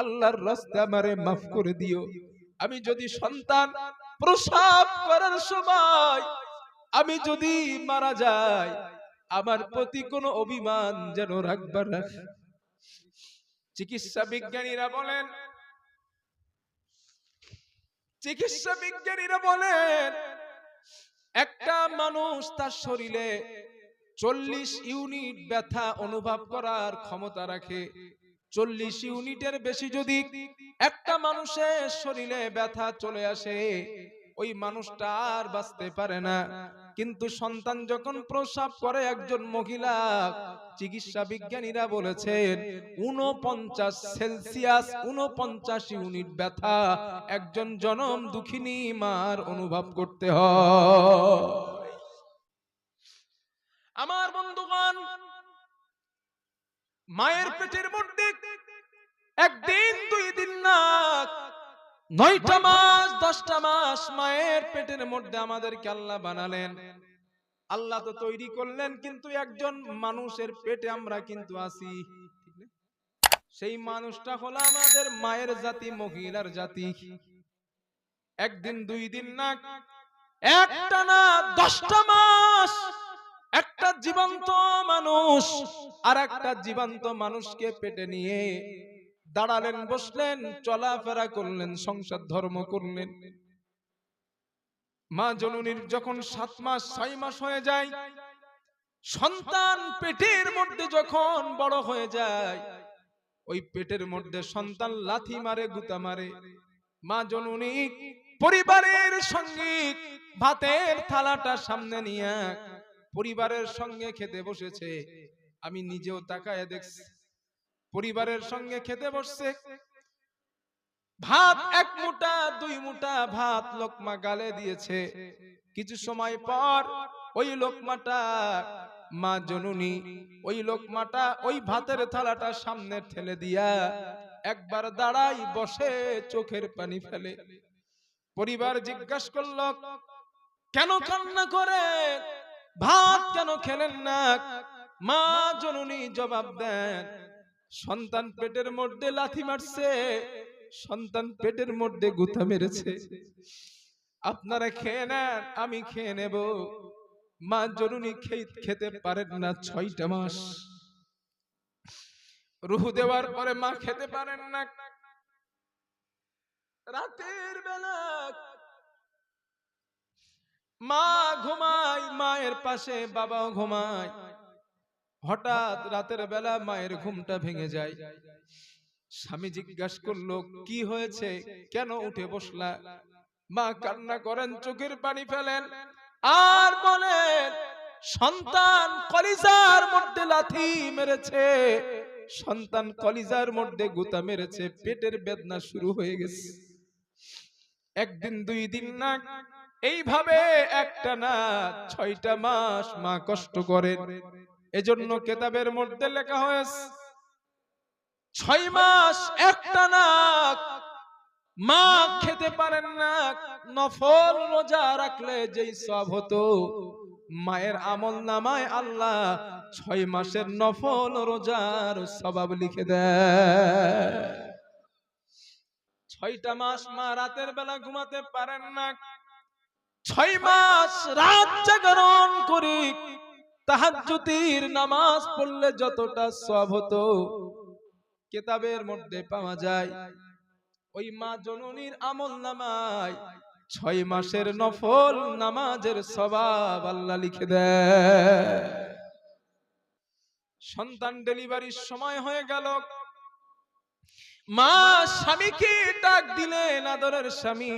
আল্লাহর রাস্তা আমারে মাফ করে দিও। আমি যদি সন্তান প্রসাব করার সময় আমি যদি মারা যাই, আমার প্রতি কোনো অভিমান যেন রাখবার চিকিৎসা বিজ্ঞানীরা বলেন, চিকিৎসা বিজ্ঞানীরা বলেন, একটা মানুষ তার শরীরে চল্লিশ ইউনিট ব্যথা অনুভব করার ক্ষমতা রাখে। চল্লিশ ইউনিটের বেশি যদি একটা মানুষের শরীরে ব্যথা চলে আসে, ওই মানুষটা আর বাঁচতে পারে না। কিন্তু সন্তান যখন প্রসাব করে, একজন মহিলা, চিকিৎসা বিজ্ঞানীরা বলেছেন উনপঞ্চাশ সেলসিয়াস উনপঞ্চাশ ইউনিট ব্যথা একজন জনম দুঃখিনী মার অনুভব করতে হয়। আমার বন্ধুগণ, মায়ের পেটের মধ্যে একদিন দুই দিন না নয়টা মাস দশটা মাস মায়ের পেটের মধ্যে আমাদেরকে আল্লাহ বানালেন। আল্লাহ তো তৈরি করলেন কিন্তু একজন মানুষের পেটে আমরা কিন্তু আছি। সেই মানুষটা হলো আমাদের মায়ের জাতি মহিলার জাতি। একদিন দুই দিন না একটা না দশটা মাস একটা জীবন্ত মানুষ আর একটা জীবন্ত মানুষকে পেটে নিয়ে দাঁড়ালেন, বসলেন, চলাফেরা করলেন, সংসার ধর্ম করলেন। মা জননীর যখন সাত মাস, ছয় মাস হয়ে যায়, সন্তান পেটের মধ্যে যখন বড় হয়ে যায়, ওই পেটের মধ্যে সন্তান লাথি মারে, গুতা মারে। মা জননী পরিবারের সঙ্গে ভাতের থালাটা সামনে নিয়ে, পরিবারের সঙ্গে খেতে বসেছে। আমি নিজেও তাকায় দেখছি পরিবারের সঙ্গে খেতে বসছে। ভাত এক মুটা দুই মুটা ভাত লোকমা গালে দিয়েছে। কিছু সময় পর ওই লোকমাটা, মা জননী, ওই লোকমাটা ওই ভাতের থালাটা সামনে ঠেলে দিয়া একবার দাঁড়াই বসে চোখের পানি ফেলে। পরিবার জিজ্ঞাসা করল, কেন কান্না করে? ভাত কেন খেলেন না? মা জননী জবাব দেন সন্তান পেটের মধ্যে লাথি মারছে, সন্তান পেটের মধ্যে গুথা মেরেছে। আপনারা খেয়ে নেন, আমি খেয়ে নেব। মা জননী খেতে পারেন না ছয়টা মাস। রুহু দেওয়ার পরে মা খেতে পারেন না। রাতের বেলা মা ঘুমায়, মায়ের পাশে বাবাও ঘুমায়। হঠাৎ রাতের বেলা মায়ের ঘুমটা ভেঙে যায়। স্বামী জিজ্ঞাসা করল, কি হয়েছে? কেন উঠে বসলা? মা কান্না করেন, চোখের পানি ফেলেন। আর বলেন, সন্তান কলিজার মধ্যে লাথি মেরেছে। সন্তান কলিজার মধ্যে গুতা মেরেছে, পেটের বেদনা শুরু হয়ে গেছে। একদিন, দুই দিন না, এইভাবে একটা না, ছয়টা মাস মা কষ্ট করেন। এজন্য কেতাবের মধ্যে লেখা হয়েছে ছয় মাস একটা না মা খেতে পারেন না নফল রোজা রাখলে যেই সব হতো। মায়ের আমল নামায় আল্লাহ ছয় মাসের নফল রোজার স্বভাব লিখে দেয়। ছয়টা মাস মা রাতের বেলা ঘুমাতে পারেন না। ছয় মাস রাত জাগরণ করি। তাহাজ্জুতির নামাজ পড়লে যতটা সব হতো, কেতাবের মধ্যে পাওয়া যায়, ওই মা জননীর আমল নামায়, ছয় মাসের নফল নামাজের সবাব আল্লাহ লিখে সন্তান ডেলিভারির সময় হয়ে গেল। মা স্বামীকে ডাক দিলেন আদরের স্বামী।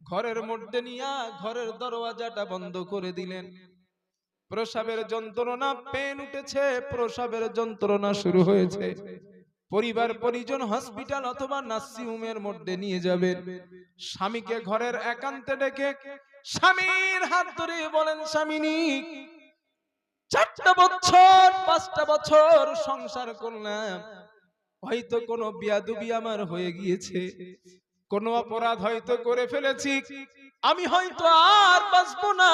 ঘরের মধ্যে নিয়া ঘরের দরওয়াজাটা বন্ধ করে দিলেন। প্রসাবের যন্ত্রণা পেন উঠেছে, প্রসাবের যন্ত্রণা শুরু হয়েছে। পরিবার পরিজন হসপিটাল অথবা নার্সিংহোমের মধ্যে নিয়ে যাবেন স্বামীকে ঘরের একান্তে ডেকে স্বামীর হাত ধরে বলেন স্বামিনী চারটা বছর, পাঁচটা বছর সংসার করলাম। হয়তো কোনো বিয়াদুবি আমার হয়ে গিয়েছে। কোনো অপরাধ হয়তো করে ফেলেছি। আমি হয়তো আর বাঁচবো না।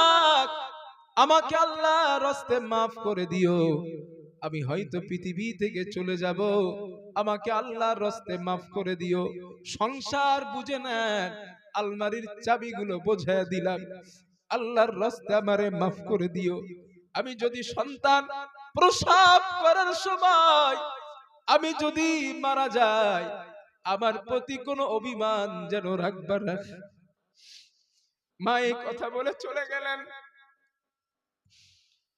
আমাকে আল্লাহ রস্তে মাফ করে দিও। আমি হয়তো পৃথিবী থেকে চলে যাব। আমাকে আল্লাহর রস্তে মাফ করে দিও। সংসার বুঝে নেন আলমারির চাবিগুলো বোঝায় দিলাম। আল্লাহর রস্তে আমারে মাফ করে দিও। আমি যদি সন্তান প্রসাব করার সময় আমি যদি মারা যাই, আমার প্রতি কোনো অভিমান যেন রাখবার রাখ মা এই কথা বলে চলে গেলেন।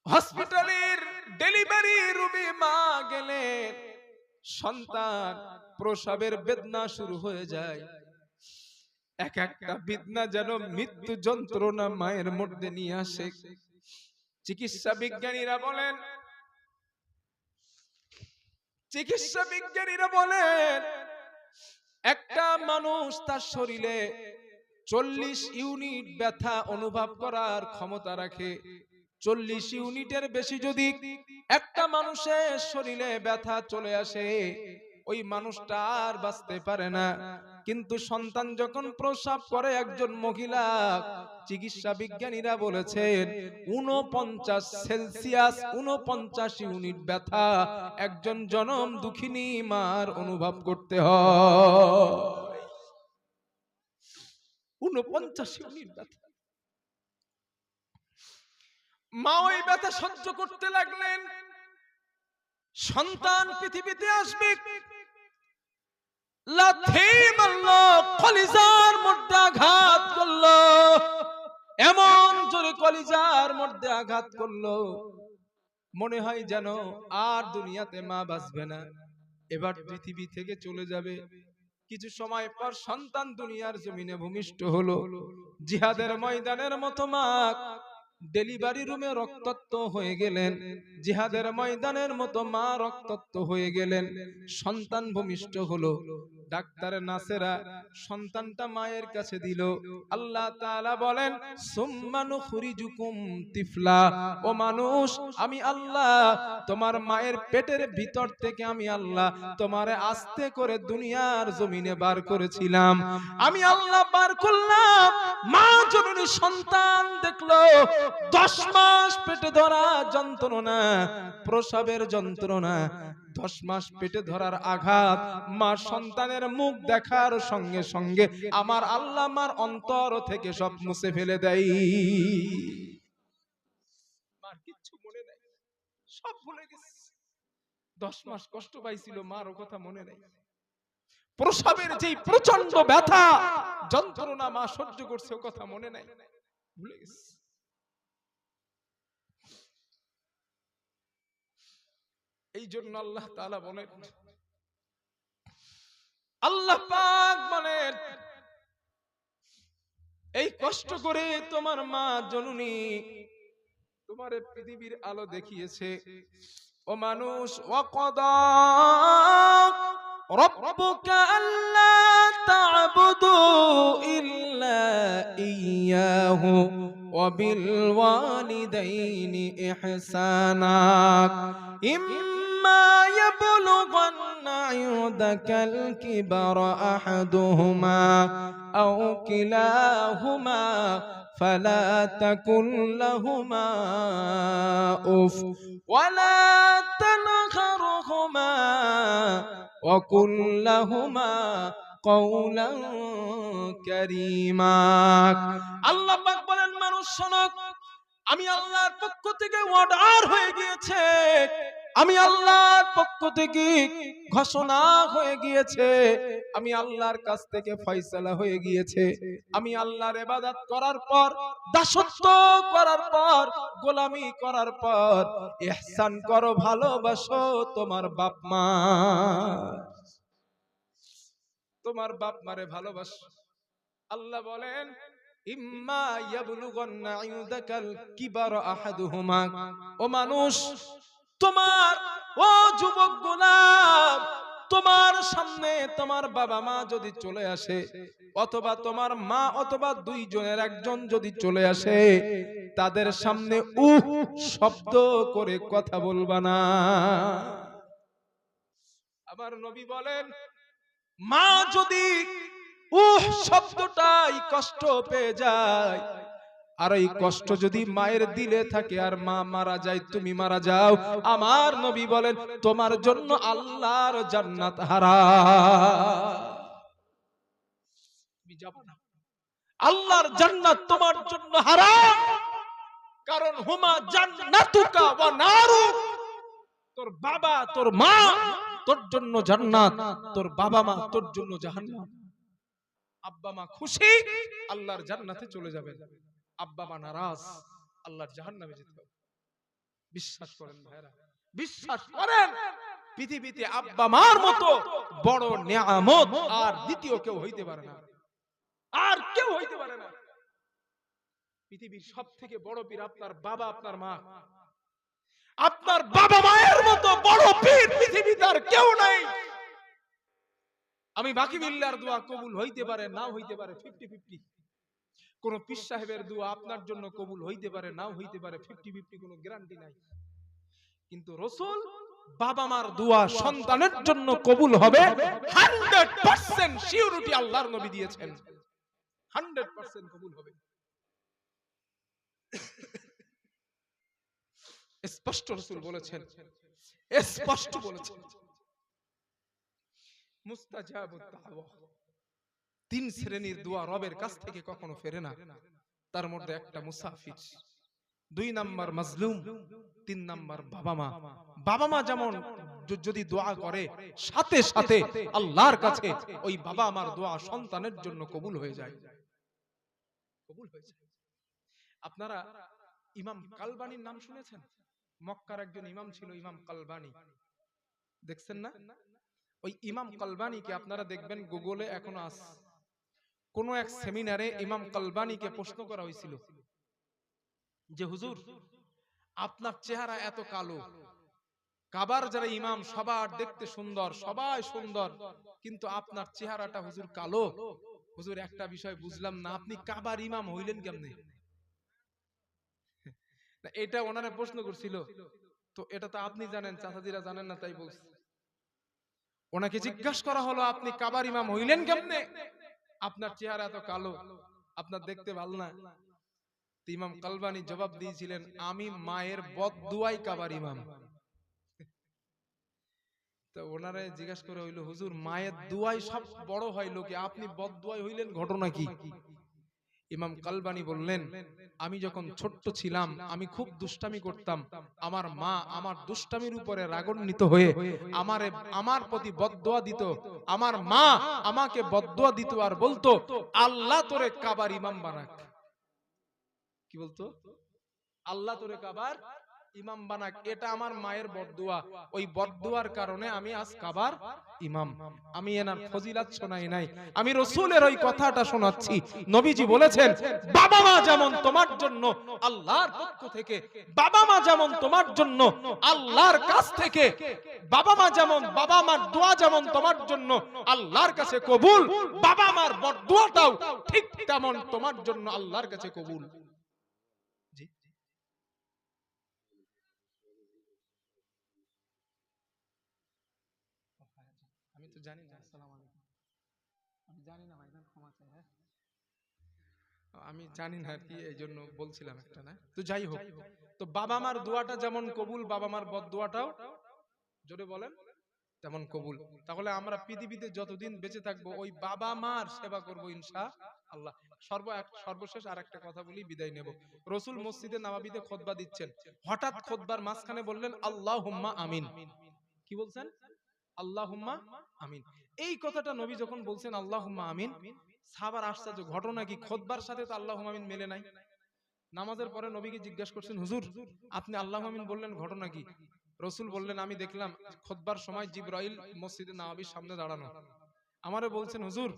হসপিটালের ডেলিভারি রুমে মা গেলেন সন্তান প্রসবের বেদনা শুরু হয়ে যায়। এক একটা বেদনা যেন মৃত্যু যন্ত্রণা মায়ের মধ্যে নিয়ে আসে। চিকিৎসা বিজ্ঞানীরা বলেন, চিকিৎসা বিজ্ঞানীরা বলেন, একটা মানুষ তার শরীরে চল্লিশ ইউনিট ব্যথা অনুভব করার ক্ষমতা রাখে। চল্লিশ ইউনিটের বেশি যদি একটা মানুষের শরীরে ব্যথা চলে আসে, ওই মানুষটা আর বাঁচতে পারে না। কিন্তু সন্তান যখন প্রসাব করে একজন মহিলা, চিকিৎসা বিজ্ঞানীরা বলেছেন উনপঞ্চাশ সেলসিয়াস উনপঞ্চাশ ইউনিট ব্যথা একজন জনম দুঃখিনী মার অনুভব করতে হয়। উনপঞ্চাশ ইউনিট ব্যথা। মা ওই ব্যথা সহ্য করতে লাগলেন। সন্তান পৃথিবীতে আসবে। লাথি কলিজার মধ্যে আঘাত করল। এমন জোরে কলিজার মধ্যে আঘাত করল। মনে হয় যেন আর দুনিয়াতে মা বাঁচবে না। এবার পৃথিবী থেকে চলে যাবে। কিছু সময় পর সন্তান দুনিয়ার জমিনে ভূমিষ্ঠ হলো। জিহাদের ময়দানের মতো মা ডেলিভারি রুমে রক্তাক্ত হয়ে গেলেন। জিহাদের ময়দানের মতো মা রক্তাক্ত হয়ে গেলেন। সন্তান ভূমিষ্ঠ হলো। ডাক্তার নাসেরা সন্তানটা মায়ের কাছে দিল। আল্লাহ তাআলা বলেন সুম্মানু খুরিজুকুম তিফলা। ও মানুষ, আমি আল্লাহ, তোমার মায়ের পেটের ভিতর থেকে আমি আল্লাহ, তোমারে আস্তে করে দুনিয়ার জমিনে বার করেছিলাম। আমি আল্লাহ বার করলাম, মা জননী সন্তান দেখল, দশ মাস পেটে ধরা যন্ত্রণা, প্রসবের যন্ত্রণা, দশ মাস পেটে ধরার আঘাত, মা সন্তানের মুখ দেখার সঙ্গে সঙ্গে আমার আল্লাহ মার অন্তর থেকে সব মুছে ফেলে দেয়। দশ মাস কষ্ট পাইছিল মার ও কথা মনে নেই। প্রসবের যেই প্রচণ্ড ব্যথা, যন্ত্রণা মা সহ্য করছে, ও কথা মনে নাই। ভুলে গেছে। এই জন্য আল্লাহ তাআলা বলেন, আল্লাহ পাক বলেন, এই কষ্ট করে তোমার মা জননী তোমার পৃথিবীর আলো দেখিয়েছে। ও মানুষ ওয়াকদা ربك ألا تعبدوا إلا إياه وبالوالدين إحسانا. إما يبلغن عندك الكبر أحدهما أو كلاهما فلا تكن لهما أف ولا تنهرهما وقل لهما قولا كريما আল্লাহ পাক বলেন মানুষ শোনো আমি আল্লাহর পক্ষ থেকে অর্ডার হয়ে গিয়েছে আমি আল্লাহর পক্ষ থেকে ঘোষণা হয়ে গিয়েছে। আমি আল্লাহর কাছ থেকে ফয়সালা হয়ে গিয়েছে। আমি আল্লাহর ইবাদত করার পর, দাসত্ব করার পর, গোলামি করার পর, ইহসান করো, ভালোবাসো তোমার বাপ মা। তোমার বাপ মারে ভালোবাসো। আল্লাহ বলেন, ইম্মা ইয়াবলুগান্না ইউদাকাল কিবার আহাদুহুমা। ও মানুষ তোমার, ও যুবক গোলাম তোমার সামনে তোমার বাবা মা যদি চলে আসে, অথবা তোমার মা অথবা দুইজনের একজন যদি চলে আসে, তাদের সামনে উহ শব্দ করে কথা বলবা না। আবার নবী বলেন, মা যদি উহ শব্দটাই কষ্ট পেয়ে যায় আর এই কষ্ট যদি মায়ের দিলে থাকে আর মা মারা যায়, তুমি মারা যাও। আমার নবী বলেন, তোমার জন্য আল্লাহর জান্নাত হারা যাব আল্লাহর জান্নাত তোমার জন্য হারাম। কারণ হুমা জান্নাতুকা ওয়া নারুক। তোর বাবা, তোর মা, তোর জন্য জান্নাত। তোর বাবা মা, তোর জন্য জাহান্নাম। আব্বা মা খুশি, আল্লাহর জান্নাতে চলে যাবেন আব্বা মা নারাজ, আল্লাহর জাহান্নামে যেতে হবে। বিশ্বাস করেন ভাইরা বিশ্বাস করেন। পৃথিবীতে আব্বা মার মতো বড় নিয়ামত আর দ্বিতীয় কেউ হইতে পারে না। আর কেউ হইতে পারে না। পৃথিবীর সব থেকে বড় পীর আপনার বাবা, আপনার মা। আপনার বাবা মায়ের মতো বড় পীর পৃথিবীতে আর কেউ নাই। আমি বাকি বিল্লার দোয়া কবুল হইতে পারে না হইতে পারে ফিফটি ফিফটি কোন পীর সাহেবের দোয়া আপনার জন্য কবুল হইতে পারে, নাও হইতে পারে, ফিফটি ফিফটি কোনো গ্যারান্টি নাই। কিন্তু রসুল বাবা মার দোয়া সন্তানের জন্য কবুল হবে, হান্ড্রেড পার্সেন্ট সিউরিটি আল্লাহর নবী দিয়েছেন। হান্ড্রেড পার্সেন্ট কবুল হবে। স্পষ্ট রসুল বলেছেন, স্পষ্ট বলেছেন। মুস্তাজাবুদ দাওয়া। তিন শ্রেণির দোয়া রবের কাছ থেকে কখনো ফেরে না। তার মধ্যে একটা মুসাফির। দুই নাম্বার মাজলুম, তিন নাম্বার বাবা মা। বাবা মা যেমন যদি দোয়া করে, সাথে সাথে আল্লাহর কাছে ওই বাবা আমার দোয়া সন্তানের জন্য কবুল হয়ে যায়। কবুল হয়ে যায়। আপনারা ইমাম কালবানির নাম শুনেছেন? মক্কার একজন ইমাম ছিল, ইমাম কালবানি। দেখছেন না? ওই ইমাম কালবানিকে আপনারা দেখবেন, গুগলে এখনও আছে কোন এক সেমিনারে ইমাম কালবানিকে প্রশ্ন করা হয়েছিল যে, হুজুর, আপনার চেহারা এত কালো। কাবার যারা ইমাম, সবার দেখতে সুন্দর, সবাই সুন্দর, কিন্তু আপনার চেহারাটা হুজুর কালো। হুজুর, একটা বিষয় বুঝলাম না, আপনি কাবার ইমাম হইলেন কেমনে? এটা ওনারা প্রশ্ন করছিল। তো এটা তো আপনি জানেন চাচাদিরা জানেন না, তাই বলছি। ওনাকে জিজ্ঞাসা করা হলো, আপনি কাবার ইমাম হইলেন কেমনে? আপনার চেহারা এত কালো, আপনার দেখতে ভালো না। ইমাম কালবানি জবাব দিয়েছিলেন, আমি মায়ের বদদুয়াই কাবার ইমাম। তো ওনারা জিজ্ঞাসা করে হইল, হুজুর, মায়ের দুয়াই সব বড় হয় লোকে, আপনি বদদুয়াই হইলেন, ঘটনা কি? ইমাম কালবানি বললেন, আমি যখন ছোট্ট ছিলাম, আমি খুব দুষ্টামি করতাম। আমার মা আমার দুষ্টামির উপরে রাগান্বিত হয়ে আমারে, আমার প্রতি বদোয়া দিত। আমার মা আমাকে বদোয়া দিত আর বলতো, আল্লাহ তোরে কাবার ইমাম বানাক। কি বলতো? আল্লাহ তোরে কাবার ইমাম বানাক, এটা আমার মায়ের বদদোয়া। ওই বদদোয়ার কারণে আমি আজ কাবার ইমাম। আমি এনার ফজিলাত শোনাই নাই। আমি রসুলের ওই কথাটা শোনাচ্ছি। নবীজি বলেছেন, বাবা মা যেমন তোমার জন্য আল্লাহর পক্ষ থেকে, বাবা মা যেমন তোমার জন্য আল্লাহর কাছ থেকে, বাবা মা যেমন, বাবা মার দোয়া যেমন তোমার জন্য আল্লাহর কাছে কবুল, বাবা মার বদদোয়াটাও ঠিক তেমন তোমার জন্য আল্লাহর কাছে কবুল জি আমি তো জানি না আসসালামু আলাইকুম আমি জানি না ভাইজান ক্ষমা চাই হ্যাঁ আমি জানি না আর কি এই জন্য বলছিলাম একটা না। তো যাই হোক, তো বাবা মার দোয়াটা যেমন কবুল বাবা মার বদ দোয়াটাও জোরে বলেন, তেমন কবুল। তাহলে আমরা পৃথিবীতে যতদিন বেঁচে থাকব, ওই বাবা মার সেবা করব ইনশা আল্লাহ সর্ব সর্বশেষ আর একটা কথা বলি, বিদায় নেব। রসুল মসজিদে নামাবিতে খোদবা দিচ্ছেন। হঠাৎ খোদবার মাঝখানে বললেন আল্লাহ হুম্মা আমিন। কি বলছেন? আল্লাহ হুম্মা আমিন। এই কথাটা নবী যখন বলছেন আল্লাহ হুম্মা আমিন সাবার আশ্চর্য ঘটনা কি? খোদবার সাথে তো আল্লাহ আমিন মেলে নাই। নামাজের পরে নবীকে জিজ্ঞাসা করছেন হুজুর আপনি আল্লাহ আমিন বললেন ঘটনা কি? রসুল বললেন আমি দেখলাম খোদবার সময় জিব্রাইল মসজিদে নববীর সামনে দাঁড়ানো। আমারে বলছেন হুজুর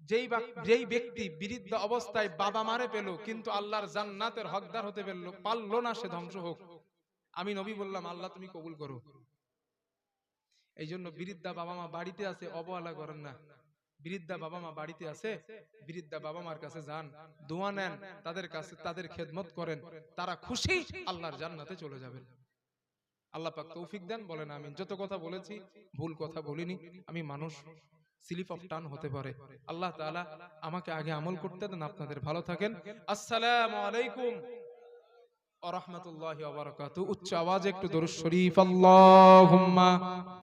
যেই যেই ব্যক্তি বিরুদ্ধ অবস্থায় বাবা মারে পেল কিন্তু আল্লাহর জান্নাতের হকদার হতে পারল। পারল। না সে ধ্বংস হোক। আমি নবী বললাম আল্লাহ তুমি কবুল করো। এই জন্য বিরিদ্ধা বাবা মা বাড়িতে আছে অবহেলা করেন না বিরিদ্ধা বাবা মা বাড়িতে আছে বিরিদ্ধা বাবা মার কাছে যান দোয়া নেন তাদের কাছে তাদের খেদমত করেন তারা খুশি আল্লাহর জান্নাতে চলে যাবেন। আল্লাহ পাক তৌফিক দেন বলেন আমি যত কথা বলেছি ভুল কথা বলিনি আমি মানুষ স্লিপ অফ টান হতে পারে। আল্লাহ তাআলা আমাকে আগে আমল করতে দেন আপনাদের ভালো থাকেন। আসসালামু আলাইকুম। ওয়া রাহমাতুল্লাহি ওয়া বারাকাতুহু। উচ্চ আওয়াজে একটু দরুদ শরীফ। আল্লাহুম্মা